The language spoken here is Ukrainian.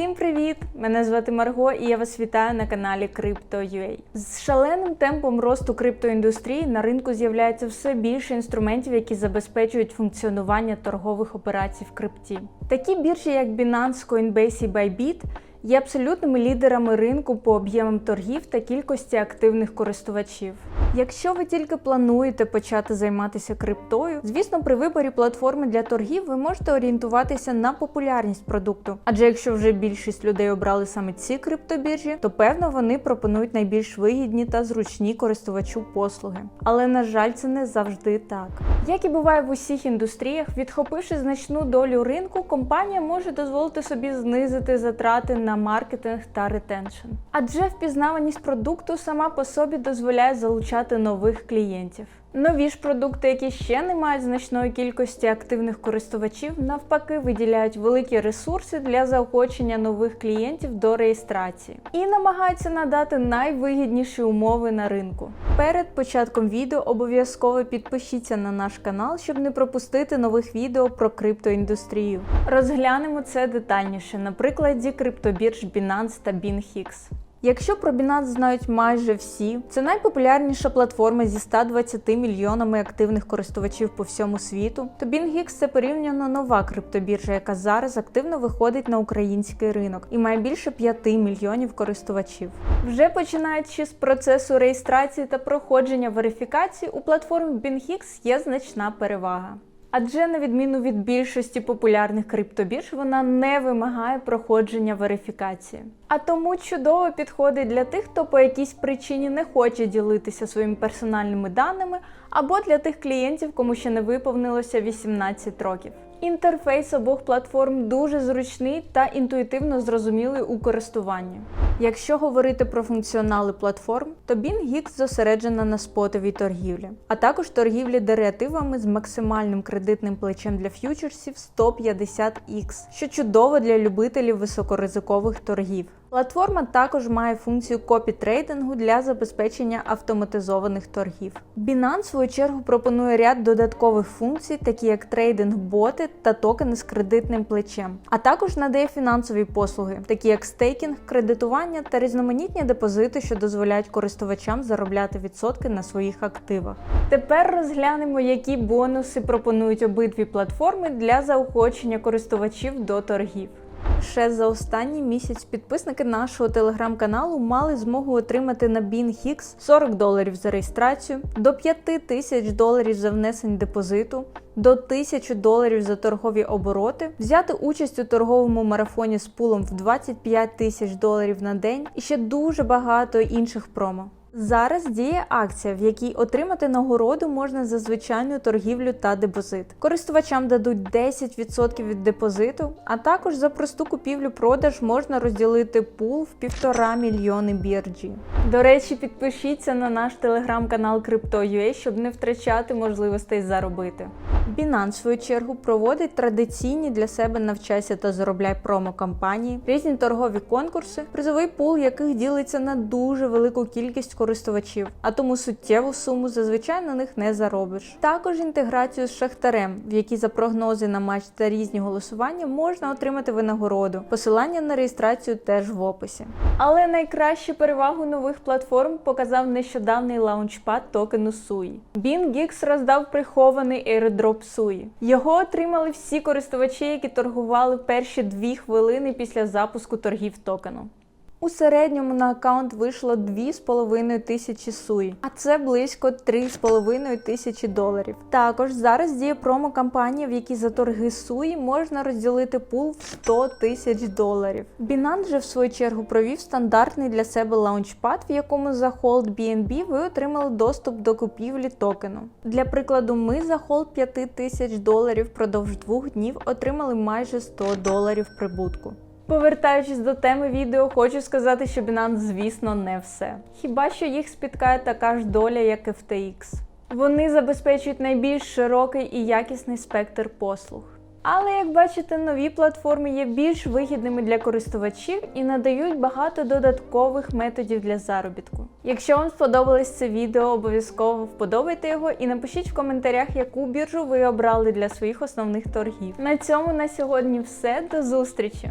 Всім привіт! Мене звати Марго і я вас вітаю на каналі Crypto.ua. З шаленим темпом росту криптоіндустрії на ринку з'являється все більше інструментів, які забезпечують функціонування торгових операцій в крипті. Такі біржі, як Binance, Coinbase і Bybit, є абсолютними лідерами ринку по об'ємам торгів та кількості активних користувачів. Якщо ви тільки плануєте почати займатися криптою, звісно, при виборі платформи для торгів ви можете орієнтуватися на популярність продукту. Адже якщо вже більшість людей обрали саме ці криптобіржі, то певно вони пропонують найбільш вигідні та зручні користувачу послуги. Але на жаль, це не завжди так. Як і буває в усіх індустріях, відхопивши значну долю ринку, компанія може дозволити собі знизити затрати на маркетинг та ретеншн. Адже впізнаваність продукту сама по собі дозволяє залучати нових клієнтів. Нові ж продукти, які ще не мають значної кількості активних користувачів, навпаки, виділяють великі ресурси для заохочення нових клієнтів до реєстрації і намагаються надати найвигідніші умови на ринку. Перед початком відео обов'язково підпишіться на наш канал, щоб не пропустити нових відео про криптоіндустрію. Розглянемо це детальніше на прикладі криптобірж Binance та BingX. Якщо про Binance знають майже всі, це найпопулярніша платформа зі 120 мільйонами активних користувачів по всьому світу, то BingX – це порівняно нова криптобіржа, яка зараз активно виходить на український ринок і має більше 5 мільйонів користувачів. Вже починаючи з процесу реєстрації та проходження верифікації, у платформі BingX є значна перевага. Адже на відміну від більшості популярних криптобірж, вона не вимагає проходження верифікації. А тому чудово підходить для тих, хто по якійсь причині не хоче ділитися своїми персональними даними, або для тих клієнтів, кому ще не виповнилося 18 років. Інтерфейс обох платформ дуже зручний та інтуїтивно зрозумілий у користуванні. Якщо говорити про функціонали платформ, то BingX зосереджена на спотовій торгівлі, а також торгівлі деривативами з максимальним кредитним плечем для ф'ючерсів 150X, що чудово для любителів високоризикових торгів. Платформа також має функцію копі-трейдингу для забезпечення автоматизованих торгів. Binance, в свою чергу, пропонує ряд додаткових функцій, такі як трейдинг-боти та токени з кредитним плечем, а також надає фінансові послуги, такі як стейкінг, кредитування та різноманітні депозити, що дозволяють користувачам заробляти відсотки на своїх активах. Тепер розглянемо, які бонуси пропонують обидві платформи для заохочення користувачів до торгів. Ще за останній місяць підписники нашого телеграм-каналу мали змогу отримати на BingX 40 доларів за реєстрацію, до 5 тисяч доларів за внесення депозиту, до 1000 доларів за торгові обороти, взяти участь у торговому марафоні з пулом в 25 тисяч доларів на день і ще дуже багато інших промо. Зараз діє акція, в якій отримати нагороду можна за звичайну торгівлю та депозит. Користувачам дадуть 10% від депозиту, а також за просту купівлю-продаж можна розділити пул в півтора мільйони BRG. До речі, підпишіться на наш телеграм-канал Crypto.ua, щоб не втрачати можливостей заробити. Binance, в свою чергу, проводить традиційні для себе навчайся та заробляй промо-кампанії, різні торгові конкурси, призовий пул яких ділиться на дуже велику кількість користувачів, а тому суттєву суму зазвичай на них не заробиш. Також інтеграцію з шахтарем, в якій за прогнози на матч та різні голосування можна отримати винагороду. Посилання на реєстрацію теж в описі. Але найкращу перевагу нових платформ показав нещодавний лаунчпад токену SUI. BingX роздав прихований airdrop SUI. Його отримали всі користувачі, які торгували перші дві хвилини після запуску торгів токену. У середньому на аккаунт вийшло 2,5 тисячі суї, а це близько 3,5 тисячі доларів. Також зараз діє промо-кампанія, в якій за торги суї можна розділити пул в 100 тисяч доларів. Binance же в свою чергу провів стандартний для себе лаунчпад, в якому за холд BNB ви отримали доступ до купівлі токену. Для прикладу, ми за холд 5 тисяч доларів впродовж двох днів отримали майже 100 доларів прибутку. Повертаючись до теми відео, хочу сказати, що Binance, звісно, не все. Хіба що їх спіткає така ж доля, як FTX. Вони забезпечують найбільш широкий і якісний спектр послуг. Але як бачите, нові платформи є більш вигідними для користувачів і надають багато додаткових методів для заробітку. Якщо вам сподобалось це відео, обов'язково вподобайте його і напишіть в коментарях, яку біржу ви обрали для своїх основних торгів. На цьому на сьогодні все. До зустрічі!